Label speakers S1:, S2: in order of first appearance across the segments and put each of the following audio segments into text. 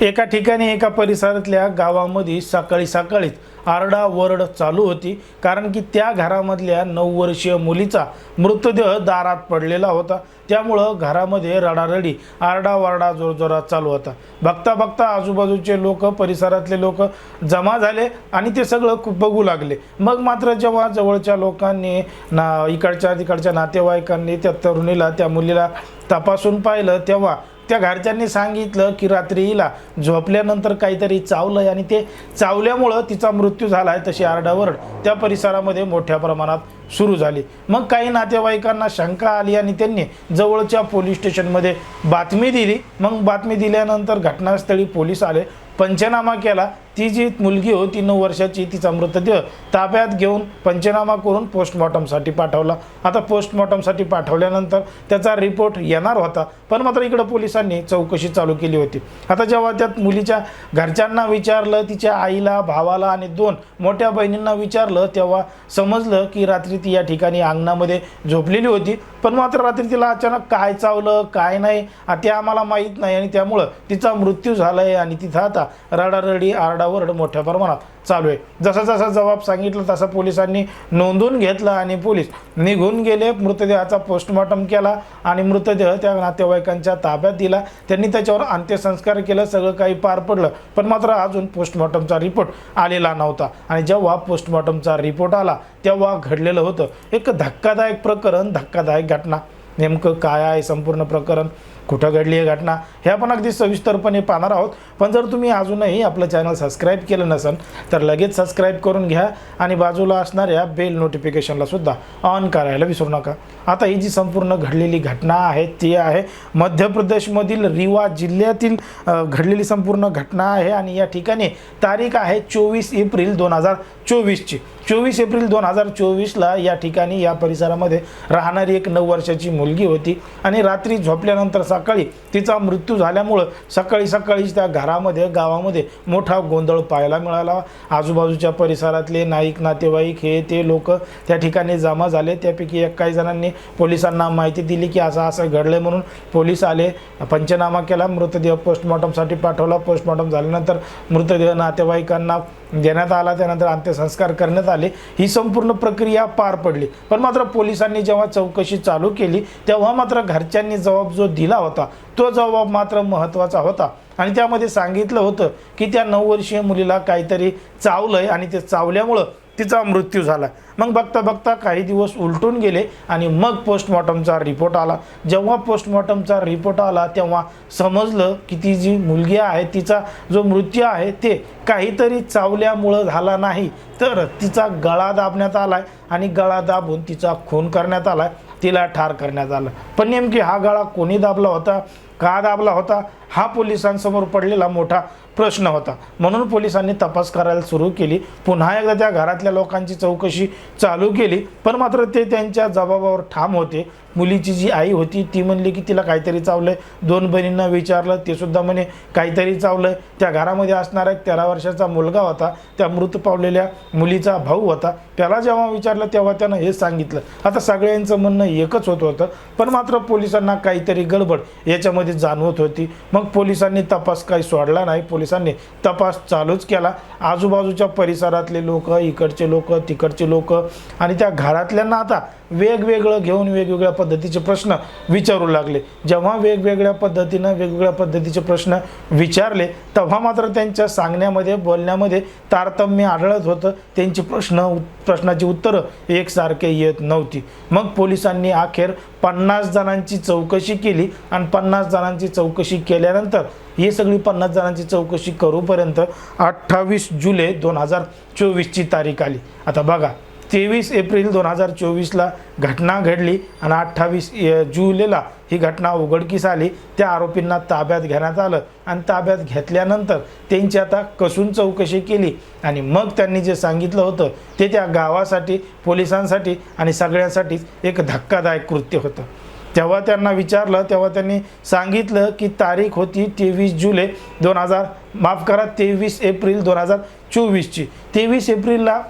S1: एका ठिकाणी एका परिसरातल्या गावामध्ये सकाळी सकाळीच आरडाओरड चालू होती. कारण की त्या घरामधल्या नऊ वर्षीय मुलीचा मृतदेह दारात पडलेला होता. त्यामुळं घरामध्ये रडारडी आरडाओरडा जोरजोरात चालू होता. बघता बघता आजूबाजूचे लोक परिसरातले लोक जमा झाले आणि ते सगळं बघू लागले. मग मात्र जेव्हा जवळच्या लोकांनी ना इकडच्या तिकडच्या नातेवाईकांनी त्या तरुणीला त्या मुलीला तपासून पाहिलं तेव्हा त्या घरच्यांनी सांगितलं की रात्री हिला झोपल्यानंतर काहीतरी चावलंय आणि ते चावल्यामुळं तिचा मृत्यू झाला आहे तशी आरडाओरड त्या परिसरामध्ये मोठ्या प्रमाणात सुरू झाली. मग काही नातेवाईकांना शंका आली आणि त्यांनी जवळच्या पोलीस स्टेशनमध्ये बातमी दिली. मग बातमी दिल्यानंतर घटनास्थळी पोलीस आले पंचनामा केला. ती जी मुलगी होती नऊ वर्षाची तिचा मृतदेह ताब्यात घेऊन पंचनामा करून पोस्टमॉर्टमसाठी पाठवला. आता पोस्टमॉर्टमसाठी पाठवल्यानंतर त्याचा रिपोर्ट येणार होता पण मात्र इकडं पोलिसांनी चौकशी चालू केली होती. आता जेव्हा त्यात मुलीच्या घरच्यांना विचारलं तिच्या आईला भावाला आणि दोन मोठ्या बहिणींना विचारलं तेव्हा समजलं की रात्री ती या ठिकाणी अंगणामध्ये झोपलेली होती. पण मात्र रात्री तिला अचानक काय चावलं काय नाही ते आम्हाला माहीत नाही आणि त्यामुळं तिचा मृत्यू झाला आहे आणि तिथं आता रडारडी आरडाओरड मोठ्या प्रमाणात चालू आहे. जसा जसा जबाब सांगितलं तसा पोलिसांनी नोंदून घेतला आणि पोलीस निघून गेले. मृतदेहाचा पोस्टमॉर्टम केला आणि मृतदेह त्या नातेवाईकांच्या ताब्यात दिला. त्यांनी त्याच्यावर अंत्यसंस्कार केलं. सगळं काही पार पडलं. पण मात्र अजून पोस्टमॉर्टमचा रिपोर्ट आलेला नव्हता. आणि जेव्हा पोस्टमॉर्टमचा रिपोर्ट आला तेव्हा घडलेलं होतं. एक धक्कादायक प्रकरण धक्कादायक घटना. नेमकं काय आहे संपूर्ण प्रकरण? कुठं घडली आहे घटना हे आपण अगदी सविस्तरपणे पाहणार आहोत. पण जर तुम्ही अजूनही आपलं चॅनल सबस्क्राईब केलं नसेल तर लगेच सबस्क्राईब करून घ्या आणि बाजूला असणाऱ्या बेल नोटिफिकेशनला सुद्धा ऑन करायला विसरू नका. आता ही जी संपूर्ण घडलेली घटना आहे ती आहे मध्य प्रदेशमधील रिवा जिल्ह्यातील घडलेली संपूर्ण घटना आहे आणि या ठिकाणी तारीख आहे चोवीस एप्रिल दोन हजार चोवीसची. चोवीस एप्रिल दोन हजार चोवीसला या ठिकाणी या परिसरामध्ये राहणारी एक नऊ वर्षाची मुलगी होती आणि रात्री झोपल्यानंतर सकाळी तिचा मृत्यू झाल्यामुळं सकाळी सकाळीच त्या घरामध्ये गावामध्ये मोठा गोंधळ पाहायला मिळाला. आजूबाजूच्या परिसरातले नाईक नातेवाईक हे ते लोक त्या ठिकाणी जमा झाले. त्यापैकी एक काही जणांनी पोलिसांना माहिती दिली की असं असं घडलं म्हणून पोलीस आले. पंचनामा केला. मृतदेह पोस्टमॉर्टमसाठी पाठवला. पोस्टमॉर्टम झाल्यानंतर मृतदेह नातेवाईकांना देण्यात आला. त्यानंतर अंत्यसंस्कार करण्यात आले. ही संपूर्ण प्रक्रिया पार पडली. पण मात्र पोलिसांनी जेव्हा चौकशी चालू केली तेव्हा मात्र घरच्यांनी जबाब जो दिला होता. तो जबाब मात्र महत्त्वाचा होता. आणि त्यामध्ये सांगितलं होतं की त्या नऊ वर्षीय मुलीला काहीतरी चावलंय आणि ते चावल्यामुळं तिचा मृत्यू झाला. मग बघता बघता काही दिवस उलटून गेले आणि मग पोस्टमॉर्टमचा रिपोर्ट आला. जेव्हा पोस्टमॉर्टमचा रिपोर्ट आला तेव्हा समजलं की ती जी मुलगी आहे तिचा जो मृत्यू आहे ते काहीतरी चावल्यामुळं झाला नाही. तर तिचा गळा दाबण्यात आला आहे आणि गळा दाबून तिचा खून करण्यात आला आहे तिला ठार करण्यात आलं. पण नेमकी हा गळा कोणी दाबला होता? का दाबला होता? हा पोलिसांसमोर पडलेला मोठा प्रश्न होता. म्हणून पोलिसांनी तपास करायला सुरू केली. पुन्हा एकदा त्या घरातल्या लोकांची चौकशी चालू केली. पण मात्र ते त्यांच्या जबाबावर ठाम होते. मुलीची जी आई होती ती म्हणली की तिला काहीतरी चावलं आहे दोन बहिणींना विचारलं ते सुद्धा म्हणे काहीतरी चावलंय. त्या घरामध्ये असणारा एक तेरा वर्षाचा मुलगा होता. त्या मृत पावलेल्या मुलीचा भाऊ होता. त्याला जेव्हा विचारलं तेव्हा त्यानं हे सांगितलं. आता सगळ्यांचं म्हणणं एकच होत होतं. पण मात्र पोलिसांना काहीतरी गडबड. याच्यामध्ये जाणवत होती. मग पोलिसांनी तपास काही सोडला नाही. पोलिसांनी तपास चालूच केला. आजूबाजूच्या परिसरातले लोक इकडचे लोक तिकडचे लोक आणि त्या घरातल्यांना आता वेगवेगळं घेऊन वेगवेगळ्या पद्धतीचे प्रश्न विचारू लागले. जेव्हा वेगवेगळ्या पद्धतीनं वेगवेगळ्या पद्धतीचे प्रश्न विचारले तेव्हा मात्र त्यांच्या सांगण्यामध्ये बोलण्यामध्ये तारतम्य आढळत होतं. त्यांची प्रश्न प्रश्नाची उत्तरं एकसारखे येत नव्हती. मग पोलिसांनी अखेर पन्नास जणांची चौकशी केली आणि पन्नास जणांची चौकशी केल्यानंतर ही सगळी पन्नास जणांची चौकशी करूपर्यंत अठ्ठावीस जुलै दोन हजार चोवीसची तारीख आली. आता बघा तेवीस एप्रिल दोन हजार चोवीसला घटना घडली आणि अठ्ठावीस जुलैला ही घटना उघडकीस आली. त्या आरोपींना ताब्यात घेण्यात आलं आणि ताब्यात घेतल्यानंतर त्यांची आता कसून चौकशी केली. आणि मग त्यांनी जे सांगितलं होतं ते त्या गावासाठी पोलिसांसाठी आणि सगळ्यांसाठीच एक धक्कादायक कृत्य होतं. तेव्हा त्यांना विचारलं तेव्हा त्यांनी सांगितलं की तारीख होती तेवीस जुलै दोन हजार माफ करा तेवीस एप्रिल दोन हजार चोवीसची. तेवीस एप्रिलला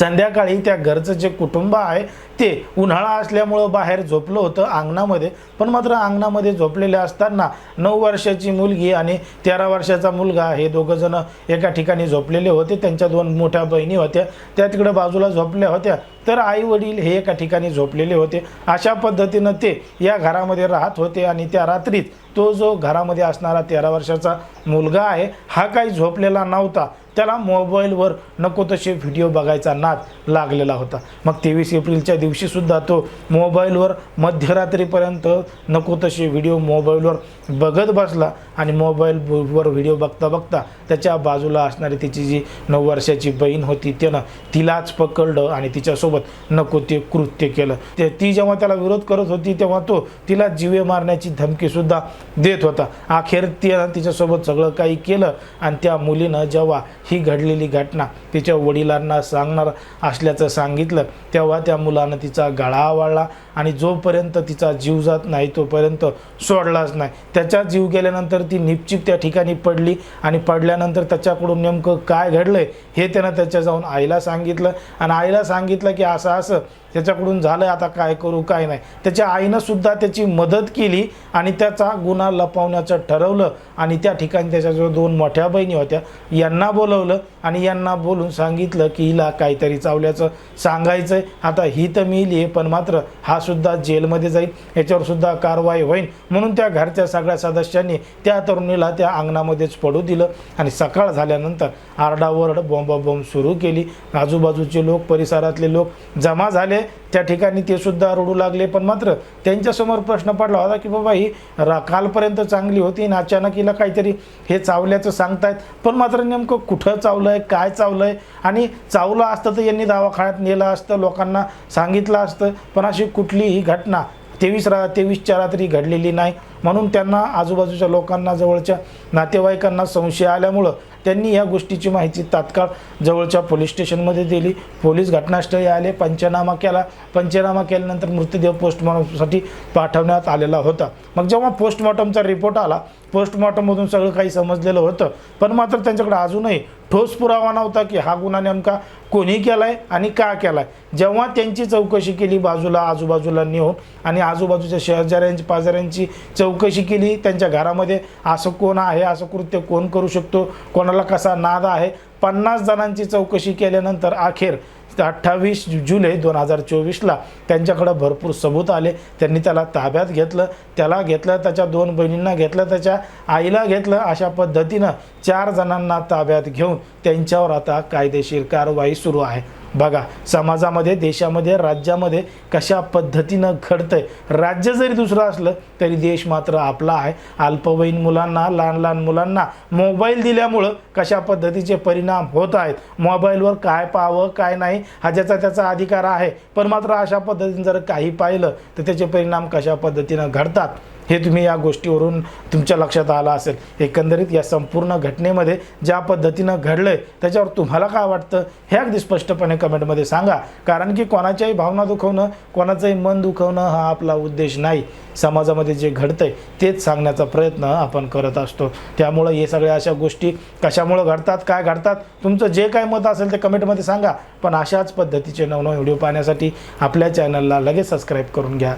S1: संध्याकाळी त्या घरचं जे कुटुंब आहे ते उन्हाळा असल्यामुळं बाहेर झोपलं होतं अंगणामध्ये. पण मात्र अंगणामध्ये झोपलेले असताना नऊ वर्षाची मुलगी आणि तेरा वर्षाचा मुलगा हे दोघंजणं एका ठिकाणी झोपलेले होते. त्यांच्या दोन मोठ्या बहिणी होत्या. त्या तिकडं बाजूला झोपल्या होत्या. तर आई वडील हे एका ठिकाणी झोपलेले होते. अशा पद्धतीनं ते या घरामध्ये राहत होते आणि त्या रात्रीत तो जो घरामध्ये असणारा तेरा वर्षाचा मुलगा आहे हा काही झोपलेला नव्हता. त्याला मोबाईलवर नको तसे व्हिडिओ बघायचा नाद लागलेला होता. मग तेवीस एप्रिलच्या दिवशीसुद्धा तो मोबाईलवर मध्यरात्रीपर्यंत नको तसे व्हिडिओ मोबाईलवर बघत बसला आणि मोबाईलवर व्हिडिओ बघता बघता त्याच्या बाजूला असणारी तिची जी नऊ वर्षाची बहीण होती त्यानं तिलाच पकडलं आणि तिच्यासोबत नको ते कृत्य केलं. ते ती जेव्हा त्याला विरोध करत होती तेव्हा तो तिला जीवे मारण्याची धमकीसुद्धा देत होता. अखेर ती तिच्यासोबत सगळं काही केलं आणि त्या मुलीनं जेव्हा ही घडलेली घटना तिच्या वडिलांना सांगणार असल्याचं सांगितलं. तेव्हा त्या मुलानं तिचा गळा आवळला आणि जोपर्यंत तिचा जीव जात नाही तोपर्यंत सोडलाच नाही. त्याचा जीव गेल्यानंतर ती निश्चित त्या ठिकाणी पडली आणि पडल्यानंतर त्याच्याकडून नेमकं काय घडलंय हे त्यानं त्याच्या जाऊन आईला सांगितलं. आणि आईला सांगितलं की असं असं त्याच्याकडून झालं आता काय करू काय नाही. त्याच्या आईनं सुद्धा त्याची मदत केली आणि त्याचा गुन्हा लपवण्याचं ठरवलं. आणि त्या ठिकाणी त्याच्याजवळ दोन मोठ्या बहिणी होत्या. यांना बोलवलं. आणि यांना बोलून सांगितलं की हिला काहीतरी चावल्याचं सांगायचं आहे आता ही तर मिली आहे पण मात्र हा सुद्धा जेलमध्ये जाईल. याच्यावर सुद्धा कारवाई होईल. म्हणून त्या घरच्या सगळ्या सदस्यांनी त्या तरुणीला त्या अंगणामध्येच पडू दिलं आणि सकाळ झाल्यानंतर आरडाओरड बॉम्बाबॉम्ब सुरू केली. आजूबाजूचे लोक परिसरातले लोक जमा झाले. त्या ठिकाणी ते सुद्धा रडू लागले. पण मात्र त्यांच्यासमोर प्रश्न पडला होता की बाबा ही रा कालपर्यंत चांगली होती आणि अचानक हिला काहीतरी हे चावल्याचं सांगतायत. पण मात्र नेमकं कुठं चावलं आहे काय चावलं आहे आणि चावलं असतं तर यांनी दवाखान्यात नेलं असतं लोकांना सांगितलं असतं. पण अशी कुठलीही घटना तेवीस रा तेवीसच्या रात्री घडलेली नाही. म्हणून त्यांना आजूबाजूच्या लोकांना जवळच्या नातेवाईकांना संशय आल्यामुळं त्यांनी या गोष्टीची माहिती तात्काळ जवळच्या पोलीस स्टेशनमध्ये दिली. पोलीस घटनास्थळी आले पंचनामा केला. पंचनामा केल्यानंतर मृतदेह पोस्टमॉर्टमसाठी पाठवण्यात आलेला होता. मग जेव्हा पोस्टमॉर्टमचा रिपोर्ट आला पोस्टमॉर्टममधून सगळं काही समजलेलं होतं पण मात्र त्यांच्याकडे अजूनही ठोस पुरावा नव्हता की हा गुन्हा नेमका कोणी आहे आणि का केला आहे जेव्हा त्यांची चौकशी केली बाजूला आजूबाजूला नेऊन आणि आजूबाजूच्या शेजाऱ्यांची पाजाऱ्यांची चौकशी केली त्यांच्या घरामध्ये असं कोण आहे असं कृत्य कोण करू शकतो कोणाला कसा नाद आहे? पन्नास जणांची चौकशी केल्यानंतर अखेर अठ्ठावीस जुलै दोन हजार चोवीसला त्यांच्याकडं भरपूर सबूत आले. त्यांनी त्याला ताब्यात घेतलं त्याला घेतलं त्याच्या दोन बहिणींना घेतलं त्याच्या आईला घेतलं. अशा पद्धतीनं चार जणांना ताब्यात घेऊन त्यांच्यावर आता कायदेशीर कारवाई सुरू आहे. बघा समाजामध्ये देशामध्ये राज्यामध्ये कशा पद्धतीनं घडतंय. राज्य जरी दुसरं असलं तरी देश मात्र आपला आहे. अल्पवयीन मुलांना लहान लहान मुलांना मोबाईल दिल्यामुळं कशा पद्धतीचे परिणाम होत आहेत. मोबाईलवर काय पाहावं काय नाही हा ज्याचा त्याचा अधिकार आहे. पण मात्र अशा पद्धतीने जर काही पाहिलं तर त्याचे परिणाम कशा पद्धतीनं घडतात? हे तुम्ही या गोष्टीवरून तुमच्या लक्षात आलं असेल. एकंदरीत या संपूर्ण घटनेमध्ये ज्या पद्धतीनं घडलं आहे त्याच्यावर तुम्हाला काय वाटतं हे अगदी स्पष्टपणे कमेंटमध्ये सांगा. कारण की कोणाच्याही भावना दुखवणं कोणाचंही मन दुखवणं हा आपला उद्देश नाही. समाजामध्ये जे घडतं आहे तेच सांगण्याचा प्रयत्न आपण करत असतो. त्यामुळं हे सगळ्या अशा गोष्टी कशामुळं घडतात काय घडतात तुमचं जे काय मत असेल ते कमेंटमध्ये सांगा. पण अशाच पद्धतीचे नवनव व्हिडिओ पाहण्यासाठी आपल्या चॅनलला लगेच सबस्क्राईब करून घ्या.